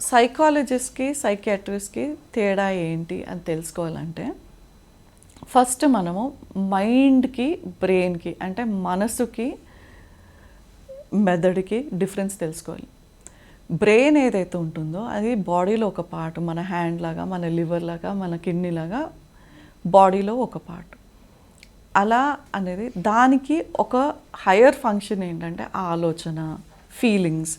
సైకాలజిస్ట్కి సైకియాట్రిస్ట్కి తేడా ఏంటి అని తెలుసుకోవాలంటే ఫస్ట్ మనము మైండ్కి బ్రెయిన్కి అంటే మనసుకి మెదడుకి డిఫరెన్స్ తెలుసుకోవాలి. బ్రెయిన్ ఏదైతే ఉంటుందో అది బాడీలో ఒక పార్ట్ మన హ్యాండ్ లాగా మన లివర్ లాగా మన కిడ్నీ లాగా బాడీలో ఒక పార్ట్. అలా అనేది దానికి ఒక హయ్యర్ ఫంక్షన్ ఏంటంటే ఆలోచన ఫీలింగ్స్.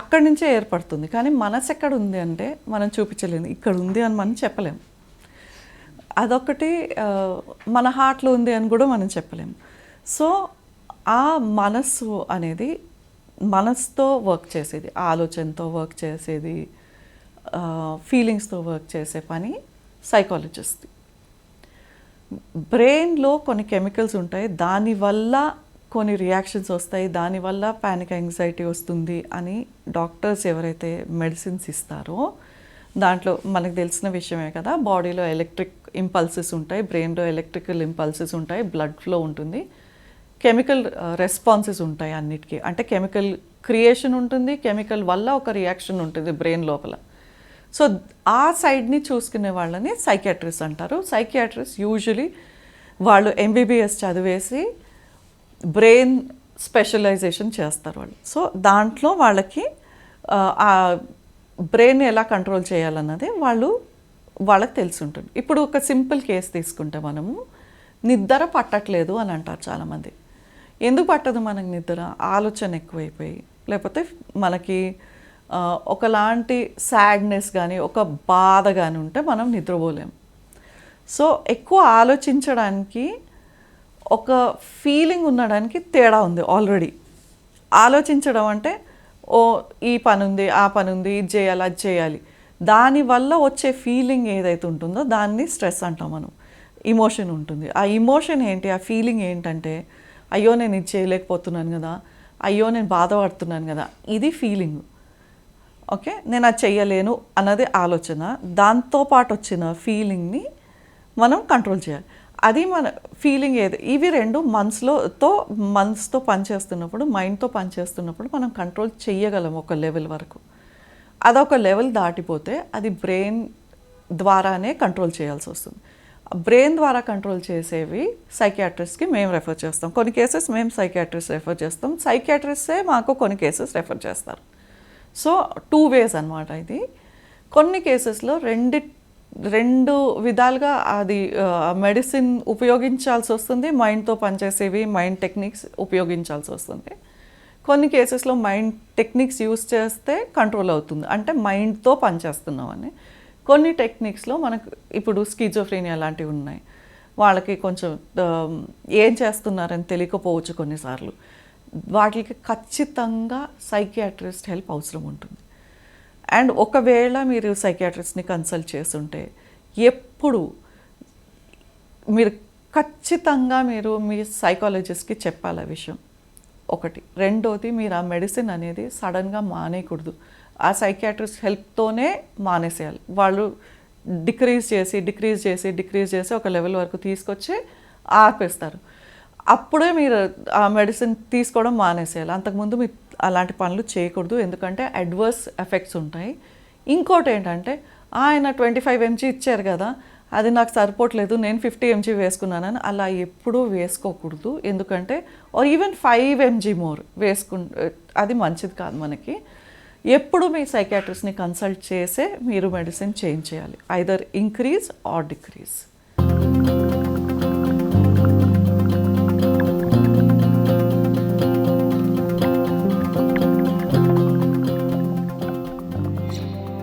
అక్కడి నుంచే ఏర్పడుతుంది. కానీ మనసు ఎక్కడ ఉంది అంటే మనం చూపించలేము. ఇక్కడ ఉంది అని మనం చెప్పలేము. అదొకటి మన హార్ట్లో ఉంది అని కూడా మనం చెప్పలేము. సో ఆ మనస్సు అనేది మనసుతో వర్క్ చేసేది ఆలోచనతో వర్క్ చేసేది ఫీలింగ్స్తో వర్క్ చేసే పని సైకాలజిస్ట్ బ్రెయిన్లో కొన్ని కెమికల్స్ ఉంటాయి. దానివల్ల కొన్ని రియాక్షన్స్ వస్తాయి. దానివల్ల ప్యానిక్ యాంగ్జైటీ వస్తుంది అని డాక్టర్స్ ఎవరైతే మెడిసిన్స్ ఇస్తారో దాంట్లో మనకు తెలిసిన విషయమే కదా బాడీలో ఎలక్ట్రిక్ ఇంపల్సెస్ ఉంటాయి బ్రెయిన్లో ఎలక్ట్రికల్ ఇంపల్సెస్ ఉంటాయి బ్లడ్ ఫ్లో ఉంటుంది కెమికల్ రెస్పాన్సెస్ uh, ఉంటాయి అన్నిటికీ. అంటే కెమికల్ క్రియేషన్ ఉంటుంది కెమికల్ వల్ల ఒక రియాక్షన్ ఉంటుంది బ్రెయిన్ లోపల. సో ఆ సైడ్ని చూసుకునే వాళ్ళని సైకియాట్రిస్ట్ అంటారు. సైకియాట్రిస్ట్ యూజువలీ వాళ్ళు ఎంబీబీఎస్ చదివేసి బ్రెయిన్ స్పెషలైజేషన్ చేస్తారు వాళ్ళు. సో దాంట్లో వాళ్ళకి ఆ, బ్రెయిన్ ఎలా కంట్రోల్ చేయాలన్నది వాళ్ళు వాళ్ళకి తెలిసి ఉంటుంది. ఇప్పుడు ఒక సింపుల్ కేసు తీసుకుంటే మనము నిద్ర పట్టట్లేదు అని అంటారు చాలామంది. ఎందుకు పట్టదు మనకి నిద్ర ఆలోచన ఎక్కువైపోయి లేకపోతే మనకి ఒకలాంటి సాడ్నెస్ కానీ ఒక బాధ కానీ ఉంటే మనం నిద్రపోలేము సో ఎక్కువ ఆలోచించడానికి ఒక ఫీలింగ్ ఉండడానికి తేడా ఉంది ఆల్రెడీ. ఆలోచించడం అంటే ఓ ఈ పని ఉంది ఆ పని ఉంది ఇది చేయాలి అది చేయాలి. దానివల్ల వచ్చే ఫీలింగ్ ఏదైతే ఉంటుందో దాన్ని స్ట్రెస్ అంటాం మనం. ఇమోషన్ ఉంటుంది. ఆ ఇమోషన్ ఏంటి? ఆ ఫీలింగ్ ఏంటంటే అయ్యో నేను ఇది చేయలేకపోతున్నాను కదా. అయ్యో నేను బాధపడుతున్నాను కదా. ఇది ఫీలింగ్. ఓకే? నేను అది చెయ్యలేను అన్నది ఆలోచన. దాంతోపాటు వచ్చిన ఫీలింగ్ని మనం కంట్రోల్ చేయాలి. అది మన ఫీలింగ్ ఏది? ఇవి రెండు మనసులో తో మనసుతో పనిచేస్తున్నప్పుడు మైండ్తో పనిచేస్తున్నప్పుడు మనం కంట్రోల్ చెయ్యగలం ఒక లెవెల్ వరకు. అదొక లెవెల్ దాటిపోతే అది బ్రెయిన్ ద్వారానే కంట్రోల్ చేయాల్సి వస్తుంది. బ్రెయిన్ ద్వారా కంట్రోల్ చేసేవి సైకియాట్రిస్ట్కి మేము రెఫర్ చేస్తాం. కొన్ని కేసెస్ మేము సైకియాట్రిస్ట్ రెఫర్ చేస్తాం. సైకియాట్రిస్టే మాకు కొన్ని కేసెస్ రెఫర్ చేస్తారు. సో టూ వేస్ అన్నమాట ఇది. కొన్ని కేసెస్లో రెండు రెండు విధాలుగా అది మెడిసిన్ ఉపయోగించాల్సి వస్తుంది మైండ్తో పనిచేసేవి మైండ్ టెక్నిక్స్ ఉపయోగించాల్సి వస్తుంది. కొన్ని కేసెస్లో మైండ్ టెక్నిక్స్ యూస్ చేస్తే కంట్రోల్ అవుతుంది. అంటే మైండ్తో పనిచేస్తున్నామని. కొన్ని టెక్నిక్స్లో మనకు ఇప్పుడు స్కిజోఫ్రీనియా లాంటివి ఉన్నాయి. వాళ్ళకి కొంచెం ఏం చేస్తున్నారని తెలియకపోవచ్చు కొన్నిసార్లు. వాటికి ఖచ్చితంగా సైకియాట్రిస్ట్ హెల్ప్ అవసరం ఉంటుంది. అండ్ ఒకవేళ మీరు సైకియాట్రిస్ట్ని కన్సల్ట్ చేస్తుంటే ఎప్పుడు మీరు ఖచ్చితంగా మీరు మీ సైకాలజిస్ట్కి చెప్పాలి ఆ విషయం. ఒకటి. రెండోది మీరు ఆ మెడిసిన్ అనేది సడన్గా మానేయకూడదు. ఆ సైకియాట్రిస్ట్ హెల్ప్తోనే మానేసేయాలి. వాళ్ళు డిక్రీజ్ చేసి డిక్రీజ్ చేసి డిక్రీజ్ చేసి ఒక లెవెల్ వరకు తీసుకొచ్చి ఆపేస్తారు. అప్పుడే మీరు ఆ మెడిసిన్ తీసుకోవడం మానేసేయాలి. అంతకుముందు మీరు అలాంటి పనులు చేయకూడదు. ఎందుకంటే అడ్వర్స్ ఎఫెక్ట్స్ ఉంటాయి. ఇంకోటి ఏంటంటే ఆయన ట్వంటీ ఫైవ్ ఎంజీ ఇచ్చారు కదా అది నాకు సరిపోవట్లేదు నేను ఫిఫ్టీ ఎంజీ వేసుకున్నానని అలా ఎప్పుడూ వేసుకోకూడదు. ఎందుకంటే or even five mg more వేసుకు అది మంచిది కాదు మనకి. ఎప్పుడు మీ సైకాట్రిస్ట్ని కన్సల్ట్ చేసే మీరు మెడిసిన్ చేంజ్ చేయాలి. Either increase or decrease